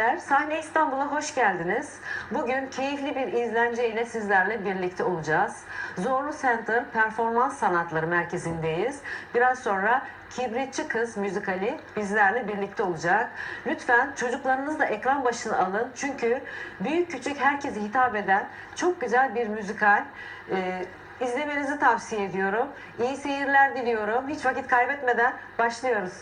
Sahne İstanbul'a hoş geldiniz. Bugün keyifli bir izlence ile sizlerle birlikte olacağız. Zorlu Center Performans Sanatları Merkezi'ndeyiz. Biraz sonra Kibritçi Kız müzikali bizlerle birlikte olacak. Lütfen çocuklarınızla ekran başına alın. Çünkü büyük küçük herkese hitap eden çok güzel bir müzikal. Ee, izlemenizi tavsiye ediyorum. İyi seyirler diliyorum. Hiç vakit kaybetmeden başlıyoruz.